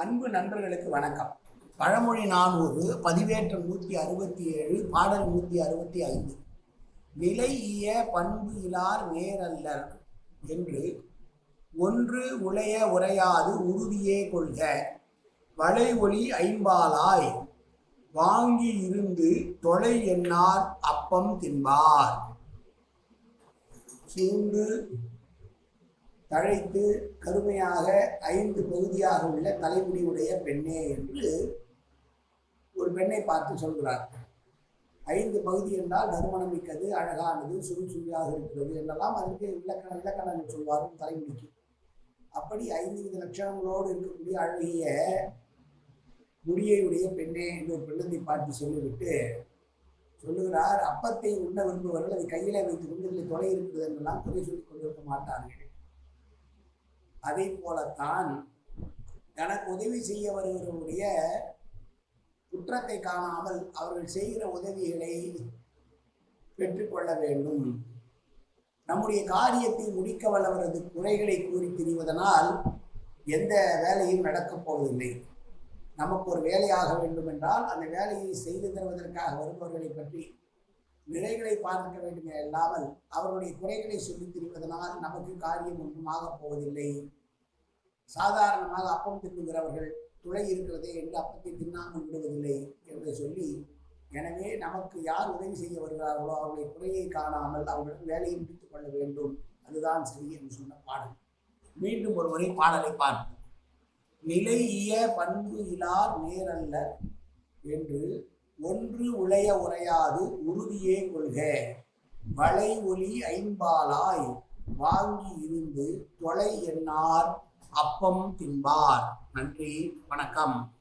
அன்பு நண்பர்களுக்கு வணக்கம். பழமொழி நானூறு பதிவேற்றம் நூற்றி அறுபத்தி ஏழு பாடல் நூற்றி அறுபத்தி ஐந்து. நிலை ஈய பண்பு இலார் நேரல்லர் என்று ஒன்று உளைய உரையாது உறுதியே கொள்க. வளை ஒளி ஐம்பாலாய் வாங்கி இருந்து தொலை எண்ணார் அப்பம் தின்பார். சூண்டு தழைத்து கருமையாக ஐந்து பகுதியாக உள்ள தலைமுடியுடைய பெண்ணே என்று ஒரு பெண்ணை பார்த்து சொல்கிறார் ஐந்து பகுதி என்றால் நறுமணம் மிக்கது அழகானது சுறுசுறுதியாக இருக்கிறது என்றெல்லாம் அதற்கு இலக்கண இலக்கணங்கள் சொல்வார்கள் தலைமுடிக்கு. அப்படி ஐந்து வித லட்சணங்களோடு இருக்கக்கூடிய அழகிய முடியையுடைய பெண்ணே என்று ஒரு பெண்ணத்தை பார்த்து சொல்லிவிட்டு சொல்லுகிறார் அப்பத்தை உண்ண விரும்புவர்கள் அதை கையில வைத்து கொண்டு இதில் தொலை இருக்கிறது என்றெல்லாம் குறை சொல்லிக் கொண்டிருக்க மாட்டார்கள். அதே போலத்தான் தனக்கு உதவி செய்ய வருகிறவருடைய குற்றத்தை காணாமல் அவர்கள் செய்கிற உதவிகளை பெற்றுக்கொள்ள வேண்டும். நம்முடைய காரியத்தை முடிக்க வல்லவரது குறைகளை கூறி திரிவதனால் எந்த வேலையும் நடக்கப் போவதில்லை. நமக்கு ஒரு வேலையாக வேண்டும் என்றால் அந்த வேலையை செய்து தருவதற்காக வருபவர்களை பற்றி நிறைகளை பார்க்க வேண்டுமே இல்லாமல் அவருடைய குறைகளை சொல்லித் திரிவதனால் நமக்கு காரியம் ஒன்றும் ஆகப் போவதில்லை. சாதாரணமாக அப்பம் தின்னுகிறவர்கள் துளை இருக்கிறதே என்று அப்பத்தை தின்னாமல் விடுவதில்லை என்று சொல்லி எனவே நமக்கு யார் உதவி செய்ய வருகிறார்களோ அவருடைய குறையை காணாமல் அவர்களிடம் வேலையை முடித்துக் கொள்ள வேண்டும். அதுதான் சரி என்று சொன்ன பாடல். மீண்டும் ஒரு பாடலை பார்ப்போம். நிலை இய பண்பு இலார் நேரல்ல என்று ஒன்று உளைய உரையாது உறுதியே கொள்க. வளை ஒலி ஐம்பாலாய் வாங்கி இருந்து தொலை எண்ணார் அப்பம் தின்பார். நன்றி வணக்கம்.